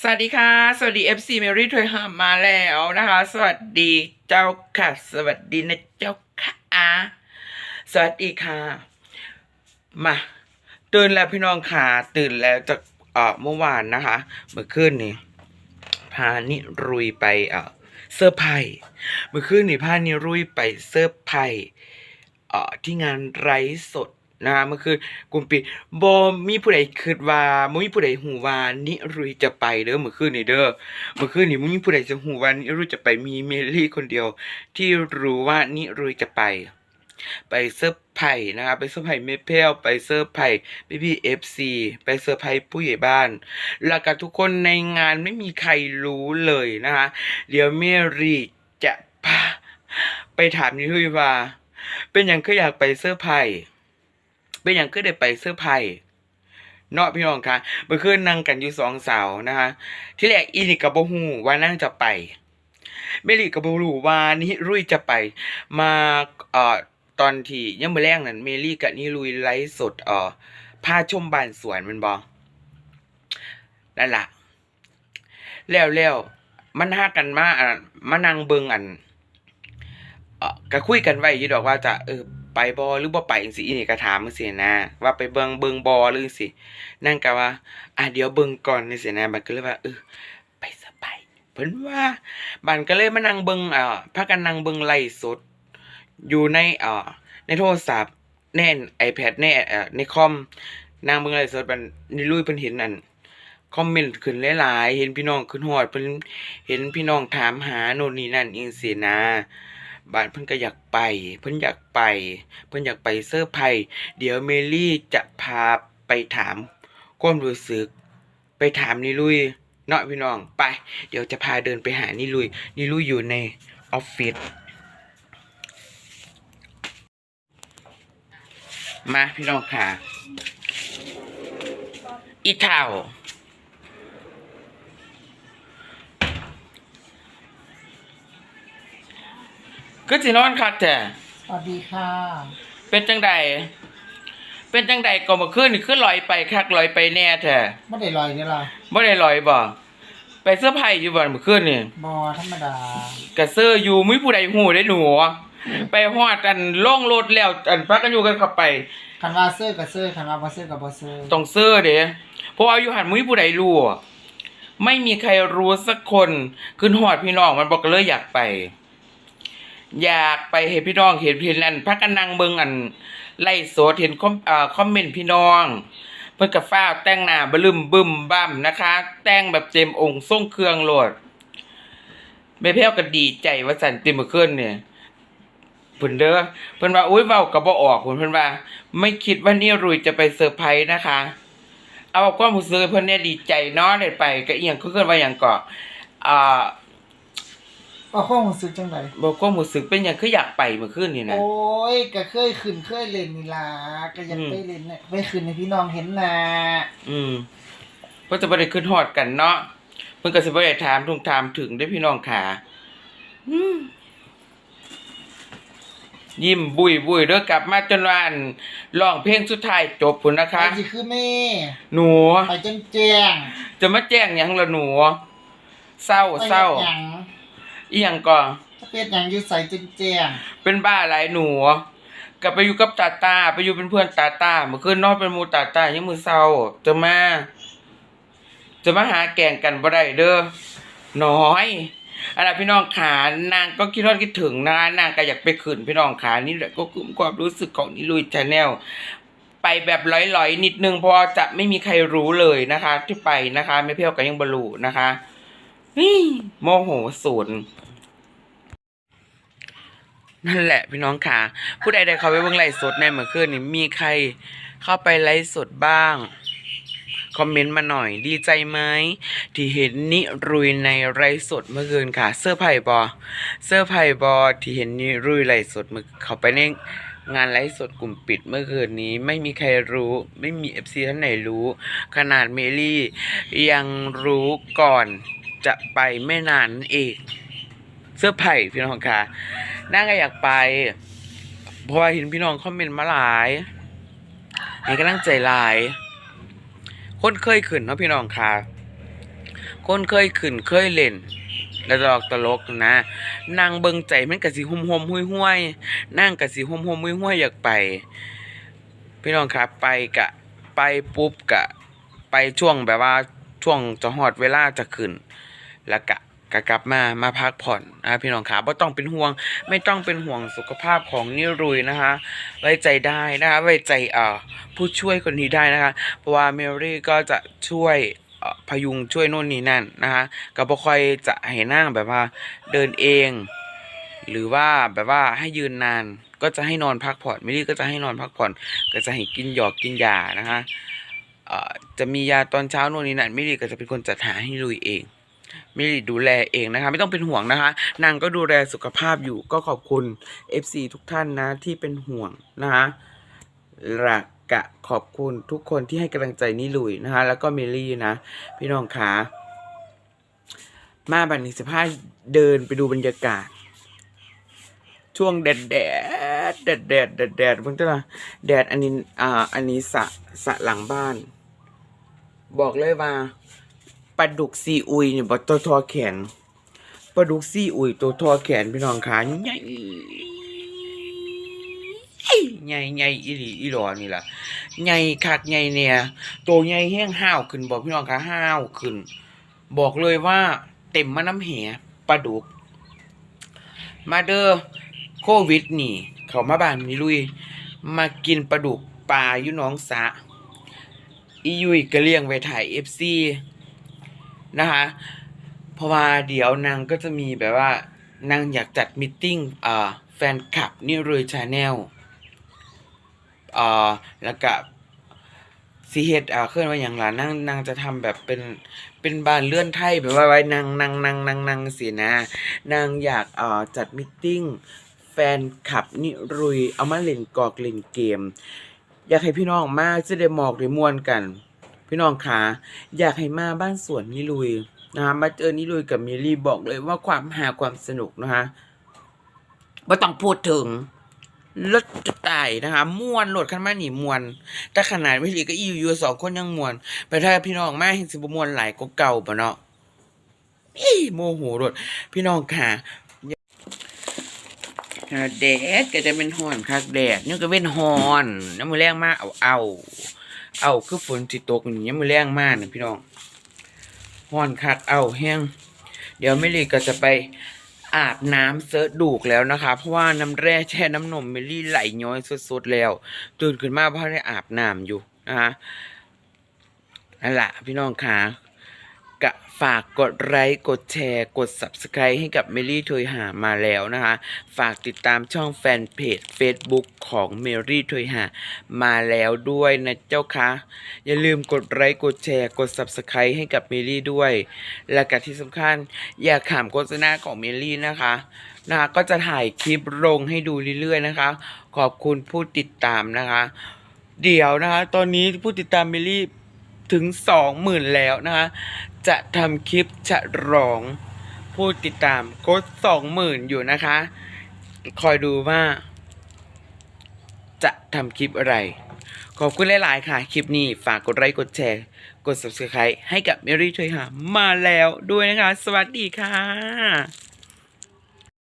สวัสดีค่ะ สวัสดี FC เมรี่ถอยหามมาแล้วนะคะ สวัสดีเจ้าค่ะ สวัสดีนะเจ้าค่ะสวัสดีค่ะ มา ตื่นแล้วพี่น้องค่ะ ตื่นแล้วจากเอ่อเมื่อวานนะคะ เมื่อคืนนี้พานิรุยไปเอ่อเซอร์ไพรส์เมื่อคืนนี้พานิรุยไปเซอร์ไพรส์เอ่อที่งานไร้สด นะคะเมื่อคืนกลุ่มปิดบมีผู้ใดคิดว่าบ่มีผู้ใดหูว่านิรุยจะไปเด้อเมื่อคืนนี้เด้อเมื่อคืนนี้บ่มีผู้ใดจะหูว่านิรุยจะไปมีเมลี่คนเดียว ที่รู้ว่านิรุยจะไป ไปเซอร์ไพรส์นะครับไปเซอร์ไพรส์เมเพลไปเซอร์ไพรส์พี่พี่เอฟซีไปเซอร์ไพรส์ผู้ใหญ่บ้าน แล้วก็ทุกคนในงานไม่มีใครรู้เลยนะคะเดี๋ยวเมรี่จะพาไปถามนิรุยว่า เป็นอย่างคืออยากไปเซอร์ไพรส์ เป็นอย่างคือได้ไปเซอร์ไพรส์เนาะพี่น้องคะเมื่อคืนนั่งกันอยู่สองสาวนะคะ ที่แรกอีนี่กับโบฮูว่านั่งจะไปเมลี่กับโบรู้ว่านิรุยจะไป มาเอ่อตอนที่ยังมือแรกนั่นเมลี่กับนิรุยไลฟ์สดเอ่อพาชมบ้านสวนมันบ่นั่นล่ะแล้วแล้วมันหากันมาอะมานั่งเบิงอันเอ่อก็คุยกันไว้ยู่ดอกว่าจะเออ ไปบอหรือบ่ไปจังซี่อีนี่ก็ถามจังซี่นะ ว่าไปเบิงเบิงบอหรือจังซี่นั่นก็ว่า อะเดี๋ยวเบิงก่อนจังซี่นะมันก็เลยว่าเออไปซะไปเพิ่นว่าบันก็เลยมานั่งเบิงเอ่อพากันนั่งเบิงไลฟ์สด อยู่ในเอ่อในโทรศัพท์แน่น iPad แน่เอ่อในคอมนั่งเบิ่งไลฟ์สดบันนี่ลุยเพิ่นเห็นอันคอมเมนต์ขึ้นหลายๆ เห็นพี่น้องขึ้นฮอดเพิ่นเห็นพี่น้องถามหาโน่นนี่นั่นจังซี่นะ บ้านเพิ่นก็อยากไป เพิ่นอยากไป เพิ่นอยากไปเซอร์ไพรส์เดี๋ยวเมลี่จะพาไปถามความรู้สึก ไปถามนิลุยเนาะพี่น้องไป เดี๋ยวจะพาเดินไปหานิลุยนิลุยอยู่ในออฟฟิศมาพี่น้องค่ะ อีเท่า ก็สินอนคักแต่สวัสดีค่ะ เป็นจังใดเป็นจังใดก็มาขึ้นนี่ขึ้นลอยไปคักลอยไปแน่แท้ไม่ได้ลอยนี่ล่ะบ่ได้ลอยบ่ไปเสื้อไผ่อยู่บ่เมื่อคืนนี่บอธรรมดากะเสื้ออยู่มีผู้ใดฮู้ได้หนูไปฮอดอันล่องรถแล้วอันพักกันอยู่กันเข้าไปคันว่าเซอร์กับเซอร์คันว่าบ่เซอร์กับบ่เซอร์ต้องเสื้อเด้เพราะว่าอยู่หันมุ้ยผู้ใดรู้อะไม่มีใครรู้สักคนขึ้นฮอดพี่น้องมันบอกก็เลยอยากไป อยากไปเห็นพี่น้องเห็นเห็นอันพักกันนั่งเบิงอันไล่โสดเห็นคอมอ่าคอมเมนต์พี่น้อง เพิ่นกับฟ้าแต่งหน้าบลึมบึมบั่มนะคะ แต่งแบบเต็มองค์ทรงเครื่องโหลดแม่แพ้วก็ดีใจว่าสันติมื่อคืนเนี่ยเพิ่นเด้อเพิ่นว่าอุ้ยเว้าก็บ่ออกเพิ่นเพิ่นว่า ไม่คิดว่านี่รุยจะไปเซอร์ไพรส์นะคะ เอาความรู้สึกให้เพิ่นเนี่ยดีใจเนาะได้ไปก็อียงคือเกินว่าหยังก็อ่า ก็คงรู้สึกจังไดบ่ความรู้สึกเป็นหยังคืออยากไปเมื่อคืนนี่นะโอ้ยก็เคยขึ้นเคยเล่นนี่ล่ะก็อยากอืมไปเล่นน่ะไปขึ้นให้พี่น้องเห็นน่ะอืมเพิ่นจะบ่ได้ขึ้นฮอดกันเนาะเพิ่นก็สิบ่ได้ถามทุงถามถึงได้อพี่น้องขาอืมยิ้มบุยบุยเด้อกลับมาจนว่าอันร้องเพลงสุดท้ายจบพุ่นนะไปคะ สิคือแม่หนู ไปจนแจ้งจะมาแจ้งหยังล่ะหนูเศร้าไปเศร้า ฮ็ดหยัง อีหยังก่อนจะเป็นหยังอยู่ใส่จนแจ้งเป็นบ้าหลายหนูกลับไปอยู่กับตาตาไปอยู่เป็นเพื่อนตาตาเมื่อคืนนอนเป็นหมูตาตายังมือเศร้าจะมา จะมาหาแก่งกันบ่ได้เด้อน้อยอะไรพี่น้องขานางก็คิดทอดคิดถึงนะนางก็อยากไปขืนพี่น้องขานี่แหละก็คือความรู้สึกของนิลุยชาแนลไปแบบลอยๆนิดนึงเพราะว่าจะไม่มีใครรู้เลยนะคะ ที่ไปนะคะ ไม่เพี้ยวกันยังบรูนะคะนี่ โมโหศูนย์นั่นแหละพี่น้องค่ะ ผู้ใดได้เขาไปเบิ่งไลฟ์สดในเมื่อคืนนี้มีใครเข้าไปไลฟ์สดบ้าง คอมเมนต์มาหน่อยดีใจไหมที่เห็นนิรุยในไลฟ์สดเมื่อคืนค่ะ เสื้อไผ่บอเสื้อไผ่บอที่เห็นนิรุยไลฟ์สดเมื่อเขาไปในงานไลฟ์สดกลุ่มปิดเมื่อคืนนี้ไม่มีใครรู้ ไม่มีเอฟซีท่านไหนรู้ ขนาดเมลี่ยังรู้ก่อน จะไปไม่นานเองเสื้อไผ่พี่น้องค่ะน่าก็อยากไป เพราะว่าเห็นพี่น้องคอมเมนต์มาหลายให้กำลังใจหลาย คนเคยขึ้นเนาะพี่น้องค่ะ คนเคยขึ้นเคยเล่นแล้วตลกตลกนะนางเบิงใจมันกะสิหมห่มห้วยห้วยนั่งกะสิหมหมห้วยห้วยอยากไป พี่น้องครับไปกะไปปุ๊บกะ ไปช่วงแบบว่าช่วงจะหอดเวลาจะขึ้น แล้วกะกะกลับมามาพักผ่อนนะพี่น้องครับไม่ต้องเป็นห่วง ไม่ต้องเป็นห่วงสุขภาพของนิรุยนะคะ ไว้ใจได้นะคะไว้ใจเอ่อผู้ช่วยคนนี้ได้นะคะ เพราะว่าเมรี่ก็จะช่วยพยุงช่วยโน่นนี่นั่นนะคะก็บ่ค่อยจะให้นั่งแบบว่าเดินเอง หรือว่าแบบว่าให้ยืนนานก็จะให้นอนพักผ่อนเมรี่ก็จะให้นอนพักผ่อน ก็จะให้กินหยอกกินยานะคะจะมียาตอนเช้าโน่นนี่นั่นเมรี่ก็จะเป็นคนจัดหาให้ลุยเอง มิริดูแลเองนะคะ ไม่ต้องเป็นห่วงนะคะ นางก็ดูแลสุขภาพอยู่ก็ขอบคุณ FC ทุกท่านนะที่เป็นห่วงนะคะหลักกะขอบคุณทุกคนที่ให้กำลังใจนิลุยนะคะ แล้วก็เมลี่นะ พี่น้องขามาบันนี้สิพาเดินไปดูบรรยากาศ ช่วงแดดแดดแดดแดดแดดแดดเพิ่งจะแดดอันนี้อ่าอันนี้สะสะหลังบ้าน บอกเลยว่า ปลาดุกซีอุยเนี่ยบอตัวทอแขนปลาดุกซีอุยตัวทอแขนพี่น้องขาใหญ่ใหญ่ใหญ่อีหลีอีหลอนี่ล่ะใหญ่คักใหญ่เนี่ยตัวใหญ่แห้งห้าวขึ้นบอกพี่น้องขาห้าวขึ้น บอกเลยว่าเต็มมาน้ำแหปลาดุก มาเด้อโควิดนี่ เขามาบ้านนี่ลุย มากินปลาดุกปลาอยู่น้องสะอียุยก็เลี้ยงไว้ถ่ายเอฟซี นะคะเพราะว่าเดี๋ยวนางก็จะมีแบบว่านางอยากจัดมิทติ้งอ่าแฟนคลับนี่เลยชาแนลอ่าแล้วก็ซีเฮดอ่าเคลื่อนว่าอย่างไรนางนางจะทำแบบเป็นเป็นบ้านเลื่อนไทยแบบว่าไว้นางนางนางนางนางสินะ นางอยากอ่าจัดมิทติ้งแฟนคลับนิรุยเอามาเล่นกอกเล่นเกม อยากให้พี่น้องมาจะได้หมอกได้มวนกัน พี่น้องคะอยากให้มาบ้านสวนนิลุยนะคะมาเจอนิลุยกับมิลลี่บอกเลยว่าความหาความสนุกนะคะไม่ต้องพูดถึงรถจะตายนะคะม่วนรถคันมาหนีมวน แต่ขนาดมิลลี่ก็อีอยู่สองคนยังมวน ไปถ้าพี่น้องมาเห็นสิบมวนหลายก็เก่าปะเนาะอี้โมโหรถพี่น้องค่ะอ่าแดดก็จะเป็นหอนคักแดดนี่ก็เป็นหอนน้ำมือแรงมากเอาเอา เอาคือฝนสิตกอย่างนี้ม่แรงมากนะพี่น้องห่อนคักเอาแห้ง เดี๋ยวมิลลี่ก็จะไปอาบน้ำเซิร์ชดูกแล้วนะคะ เพราะว่าน้ำแร่แช่น้ำนมเมลี่ไหลย้อยสุดๆแล้วตื่นขึ้นมาเพราะได้อาบน้ำอยู่นะคะนั่นแหละพี่น้องค่ะ กะฝากกดไลค์กดแชร์ กด subscribe ให้กับเมลี่ทวยหามาแล้วนะคะ ฝากติดตามช่องแฟนเพจ Facebook ของเมรี่ทวยหามาแล้วด้วยนะเจ้าคะอย่าลืมกดไลค์กดแชร์ กด Subscribe ให้กับเมลี่ด้วย และก็ที่สำคัญอย่าขามโฆษณาของเมลี่นะคะนะคะก็จะถ่ายคลิปลงให้ดูเรื่อยๆนะคะ ขอบคุณผู้ติดตามนะคะ เดี๋ยวนะคะ ตอนนี้ผู้ติดตามเมลี่ถึงสองหมื่นแล้วนะคะ จะทำคลิปฉลองผู้ติดตามกดสองหมื่นอยู่นะคะ คอยดูว่า จะทำคลิปอะไร ขอบคุณหลาย ๆ ค่ะ คลิปนี้ฝากกดไลค์กดแชร์ กด subscribe ให้กับเมรี่ช่วยหามาแล้วด้วยนะคะ สวัสดีค่ะ